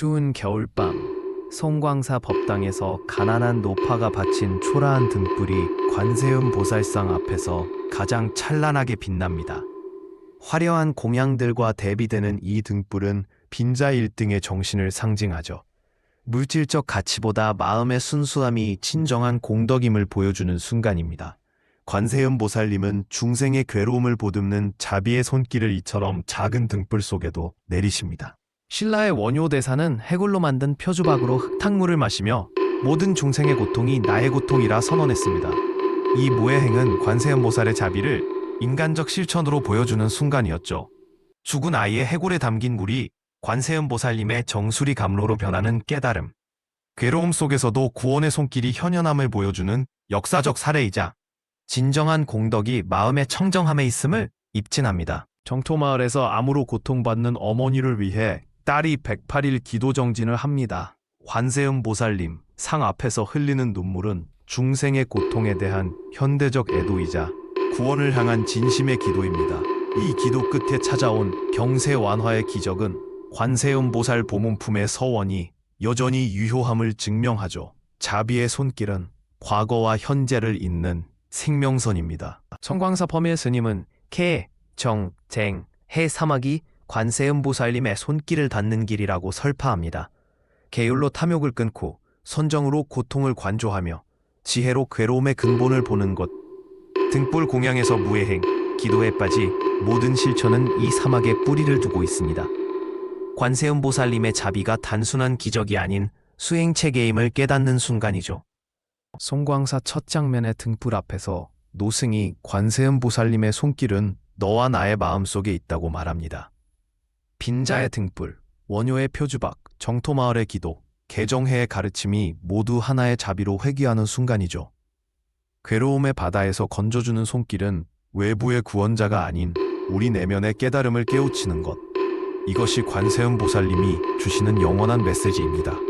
추운 겨울밤 송광사 법당에서 가난한 노파가 바친 초라한 등불이 관세음 보살상 앞에서 가장 찬란하게 빛납니다. 화려한 공양들과 대비되는 이 등불은 빈자 일등의 정신을 상징하죠. 물질적 가치보다 마음의 순수함이 진정한 공덕임을 보여주는 순간입니다. 관세음 보살님은 중생의 괴로움을 보듬는 자비의 손길을 이처럼 작은 등불 속에도 내리십니다. 신라의 원효 대사는 해골로 만든 표주박으로 흙탕물을 마시며 모든 중생의 고통이 나의 고통이라 선언했습니다. 이 무해행은 관세음 보살의 자비를 인간적 실천으로 보여주는 순간이었죠. 죽은 아이의 해골에 담긴 물이 관세음 보살님의 정수리 감로로 변하는 깨달음. 괴로움 속에서도 구원의 손길이 현현함을 보여주는 역사적 사례이자 진정한 공덕이 마음의 청정함에 있음을 입증합니다. 정토마을에서 암으로 고통받는 어머니를 위해 딸이 108일 기도 정진을 합니다. 관세음 보살님 상 앞에서 흘리는 눈물은 중생의 고통에 대한 현대적 애도이자 구원을 향한 진심의 기도입니다. 이 기도 끝에 찾아온 경세 완화의 기적은 관세음 보살 보문품의 서원이 여전히 유효함을 증명하죠. 자비의 손길은 과거와 현재를 잇는 생명선입니다. 청광사 범의 스님은 개, 정, 쟁, 해 사막이 관세음 보살님의 손길을 닿는 길이라고 설파합니다. 계율로 탐욕을 끊고 선정으로 고통을 관조하며 지혜로 괴로움의 근본을 보는 것. 등불 공양에서 무해행, 기도에 빠지 모든 실천은 이 사막에 뿌리를 두고 있습니다. 관세음 보살님의 자비가 단순한 기적이 아닌 수행체계임을 깨닫는 순간이죠. 송광사 첫 장면의 등불 앞에서 노승이 관세음 보살님의 손길은 너와 나의 마음속에 있다고 말합니다. 빈자의 등불, 원효의 표주박, 정토마을의 기도, 개정회의 가르침이 모두 하나의 자비로 회귀하는 순간이죠. 괴로움의 바다에서 건져주는 손길은 외부의 구원자가 아닌 우리 내면의 깨달음을 깨우치는 것. 이것이 관세음 보살님이 주시는 영원한 메시지입니다.